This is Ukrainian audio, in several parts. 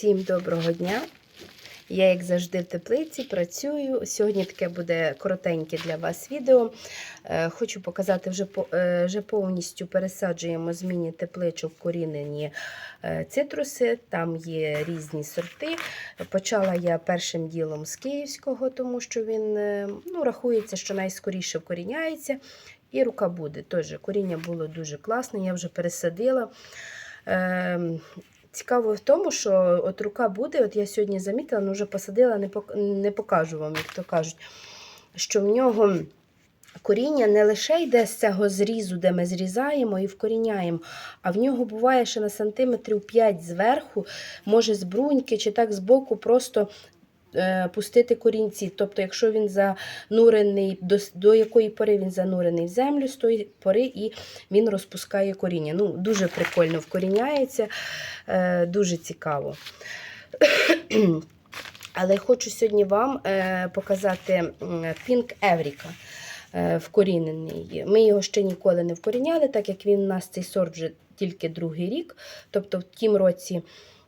Всім доброго дня! Я, як завжди, в теплиці працюю. Сьогодні таке буде коротеньке для вас відео. Е, Хочу показати, вже, е, вже повністю пересаджуємо з міні-тепличок корінені е, цитруси. Там є різні сорти. Почала я першим ділом з київського, тому що він ну, рахується, що найскоріше вкоріняється. І рука буде. Теж коріння було дуже класне, я вже пересадила. Цікаво в тому, що от рука буде, от я сьогодні замітила, але вже посадила, не, покажу вам, як то кажуть, що в нього коріння не лише йде з цього зрізу, де ми зрізаємо і вкоріняємо, а в нього буває ще на сантиметрів 5 зверху, може з бруньки чи так збоку просто пустити корінці. Тобто, якщо він занурений, до, до якої пори він занурений в землю, з тої пори і він розпускає коріння. Ну, Дуже прикольно вкоріняється, е, дуже цікаво. Але хочу сьогодні вам е, показати Pink Евріка е, вкорінений. Ми його ще ніколи не вкоріняли, так як він у нас цей сорт вже тільки другий рік. Тобто в тім році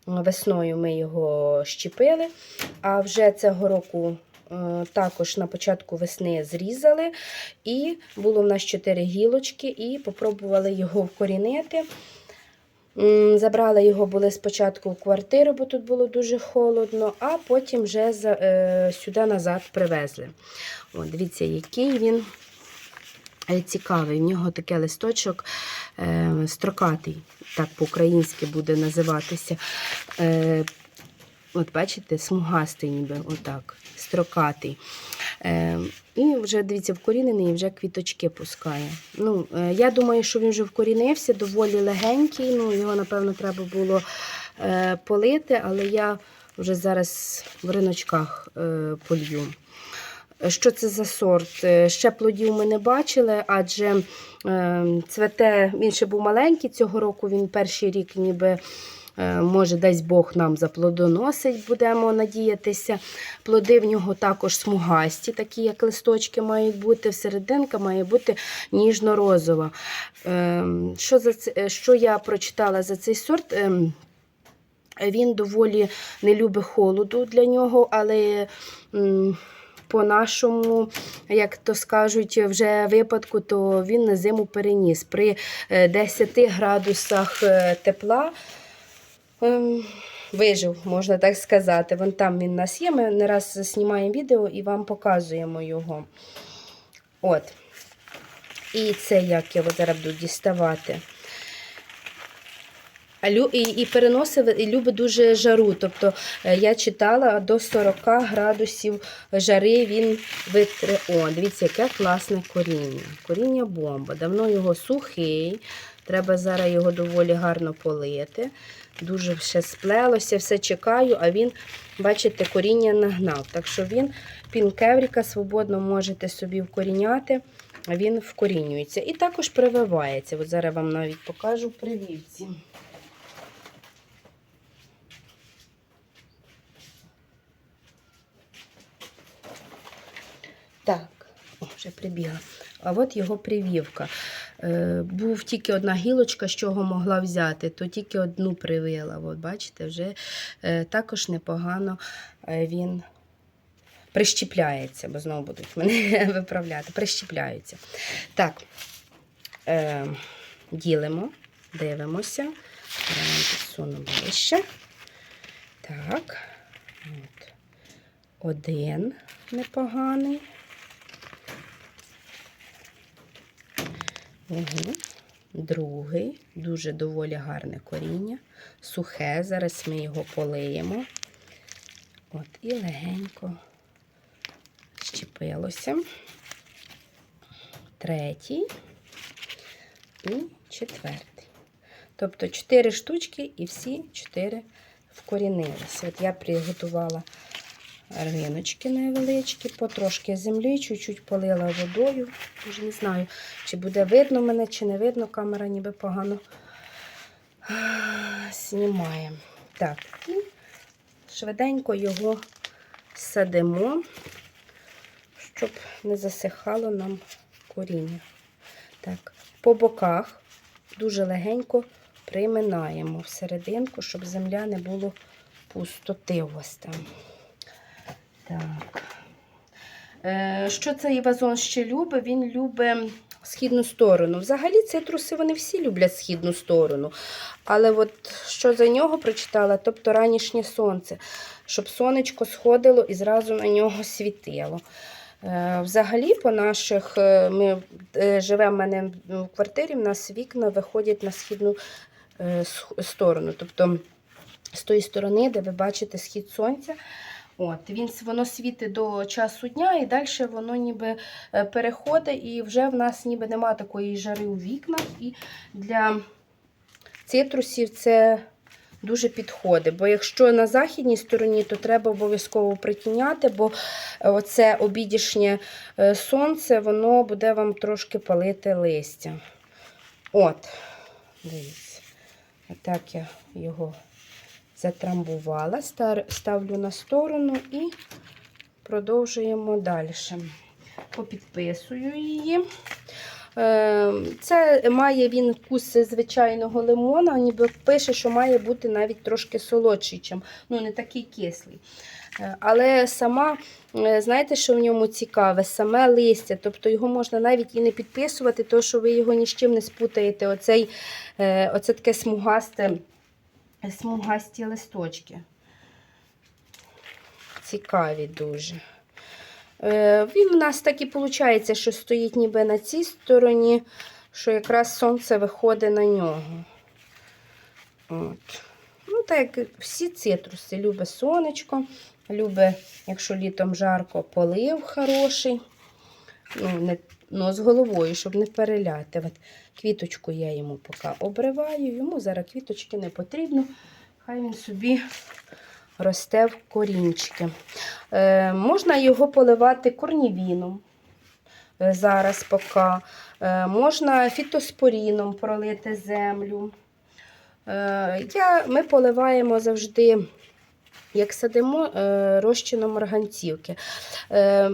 весною ми його щепили, а вже цього року. е, Також на початку весни зрізали, і було в нас 4 гілочки, і попробували його вкорінити. Забрали його були спочатку в квартиру, бо тут було дуже холодно, а потім вже е, сюди назад привезли. От, дивіться, який він цікавий. В нього таке листочок е, строкатий, так по-українськи буде називатися. Е, От бачите, смугастий, ніби отак, строкатий. Е, і вже, дивіться, вкорінений і вже квіточки пускає. Ну, е, я думаю, що він вже вкорінився, доволі легенький. Ну, його, напевно, треба було е, полити, але я вже зараз в риночках е, полью. Що це за сорт? Е, Ще плодів ми не бачили, адже е, цвете, він ще був маленький цього року, він перший рік ніби. е, Може, дасть Бог нам заплодоносить, будемо надіятися. Плоди в нього також смугасті, такі як листочки мають бути. Всерединка має бути ніжно-розова. Ем, Що, за це, що я прочитала за цей сорт? Ем, Він доволі не любить холоду для нього, але по нашому, як то скажуть, вже випадку, то він на зиму переніс. При е, 10 градусах е, тепла ем, вижив, можна так сказати. Вон там він у нас є. Ми не раз знімаємо відео і вам показуємо його. От. І це як я от зараз буду діставати. І, і переносив і любить дуже жару. Тобто е, я читала до 40 градусів жари він витри. О, дивіться, яке класне коріння. Коріння бомба. Давно його сухий. Треба зараз його доволі гарно полити. Дуже ще сплелося, все чекаю, а він, бачите, коріння нагнав. Так що він пінкевріка свободно можете собі вкоріняти, а він вкорінюється. І також прививається. От зараз вам навіть покажу прививці. Так, о, вже прибігла. А от його привівка. Е, був тільки одна гілочка, з чого могла взяти, то тільки одну привила. От, бачите, вже е, також непогано е, він прищіпляється, бо знову будуть мене виправляти. Прищіпляються. Так, е, ділимо, дивимося. Підсуну ближче. Так, от. один непоганий. Угу. Другий, дуже доволі гарне коріння. Сухе, зараз ми його полиємо. От, і легенько щепилося. Третій і четвертий. Тобто чотири штучки і всі чотири вкорінилися. От я приготувала риночки невеличкі, потрошки землі, чуть-чуть полила водою. Вже не знаю, чи буде видно мене, чи не видно. Камера ніби погано знімає. Так, і швиденько його садимо, щоб не засихало нам коріння. Так, по боках дуже легенько приминаємо всерединку, щоб земля не було пустоти у там. Так. Е, що цей вазон ще любить? Він любить східну сторону. Взагалі цитруси вони всі люблять східну сторону. Але от що за нього прочитала, тобто ранішнє сонце, щоб сонечко сходило і зразу на нього світило. Е, Взагалі, по наших, е, ми е, живемо в мене в квартирі, в нас вікна виходять на східну сторону. Тобто з тої сторони, де ви бачите схід сонця. От, він, воно світить до часу дня, і далі воно ніби е, переходить, і вже в нас ніби нема такої жари у вікнах. І для цитрусів це дуже підходить. Бо якщо на західній стороні, то треба обов'язково притіняти, бо е, оце обідішнє е, сонце, воно буде вам трошки палити листя. От, дивіться, отак я його затрамбувала, ставлю на сторону і продовжуємо далі. Попідписую її. Е, Це має він вкус звичайного лимона, ніби пише, що має бути навіть трошки солодший, чим, ну не такий кислий. Е, Але сама, е, знаєте, що в ньому цікаве? Саме листя, тобто його можна навіть і не підписувати, тому що ви його ні з чим не спутаєте. Оцей, оце таке смугасте, смугасті листочки. Цікаві дуже. Е, Він в нас так і виходить, що стоїть ніби на цій стороні, що якраз сонце виходить на нього. От. Ну, так як всі цитруси. Любить сонечко, любить, якщо літом жарко, полив хороший. Ну, не, ну, з головою, щоб не переляти. Квіточку я йому поки обриваю. Йому зараз квіточки не потрібно. Хай він собі росте в корінчики. Е, можна його поливати корнівіном. е, Зараз поки. Е, можна фітоспоріном пролити землю. Е, я, ми поливаємо завжди, як садимо, е, розчином марганцівки. Е,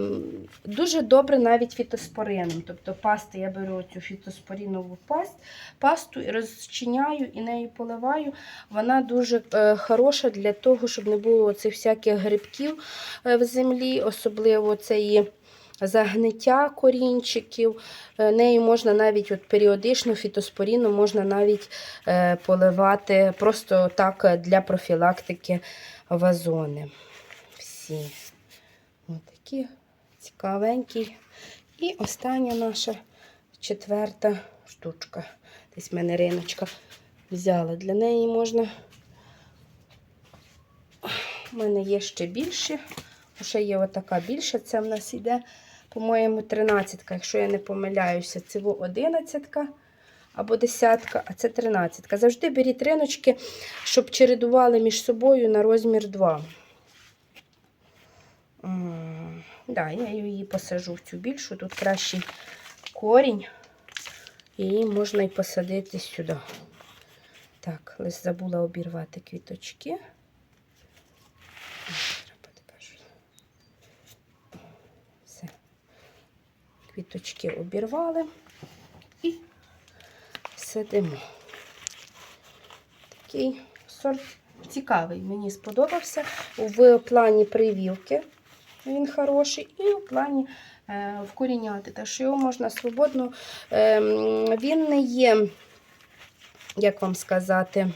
дуже добре навіть фітоспорином. Тобто пасти я беру цю фітоспорінову паст, пасту розчиняю і нею поливаю. Вона дуже е, хороша для того, щоб не було цих всяких грибків в землі, особливо цієї загниття корінчиків. Нею можна навіть от періодично фітоспоріну можна навіть поливати просто так для профілактики вазони. Всі. Такі цікавенькі. І остання наша четверта штучка. Десь в мене риночка взяла. Для неї можна. У мене є ще більше. Ще є отака більша. Це в нас йде, по-моєму, 13, якщо я не помиляюся. Це 11 або десятка, а це 13. Завжди беріть риночки, щоб чередували між собою на розмір 2. М, Да, я її посажу в цю більшу. Тут кращий корінь. Її можна і посадити сюди. Так, лише забула обірвати квіточки. Все. Квіточки обірвали сидимо. Такий сорт цікавий, мені сподобався. В плані привівки він хороший, і в плані е, вкоріняти. Так що його можна свободно. Е, він не є, як вам сказати,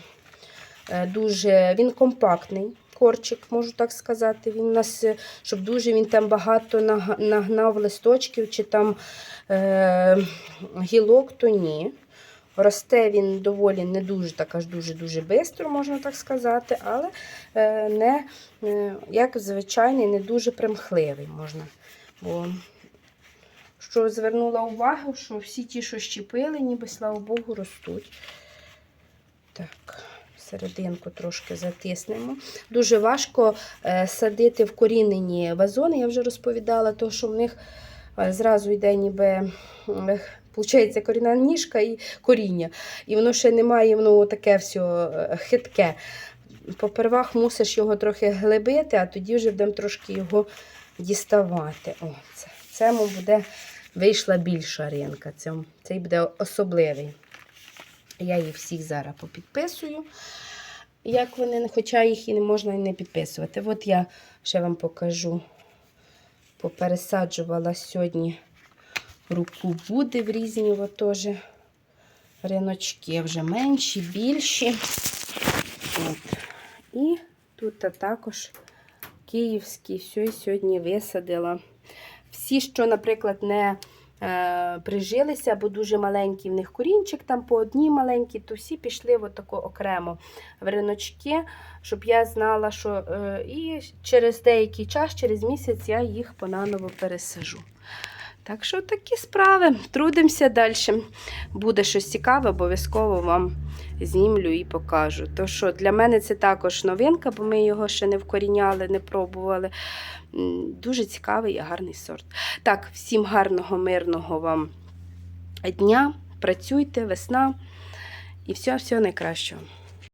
е, дуже він компактний. Корчик, можу так сказати. Він у нас, щоб дуже він там багато нагнав листочків чи там е, гілок, то ні. Росте він доволі не дуже так аж дуже-дуже швидко, можна так сказати, але е, не, е, як звичайний, не дуже примхливий можна. Бо що звернула увагу, що всі ті, що щепили, ніби, слава Богу, ростуть. Так, серединку трошки затиснемо. Дуже важко е, садити вкорінені вазони. Я вже розповідала, то, що в них зразу йде ніби. Получається корінна ніжка і коріння. І воно ще не має воно таке все хитке. Попервах мусиш його трохи глибити, а тоді вже будемо трошки його діставати. О, це, цьому буде вийшла більша ринка. Цей буде особливий. Я їх всіх зараз попідписую. як вони, хоча їх і не можна і не підписувати. От я ще вам покажу. Попересаджувала сьогодні руку буде в різні от теж риночки, вже менші, більші. От. І тут також київські, все сьогодні висадила. Всі, що, наприклад, не е, прижилися, бо дуже маленький в них корінчик, там по одній маленькій, то всі пішли от тако окремо в риночки, щоб я знала, що е, і через деякий час, через місяць, я їх понаново пересажу. Так що такі справи. Трудимося далі. Буде щось цікаве, обов'язково вам знімлю і покажу. То що для мене це також новинка, бо ми його ще не вкоріняли, не пробували. Дуже цікавий і гарний сорт. Так, всім гарного, мирного вам дня. Працюйте, весна і всього, всього найкращого.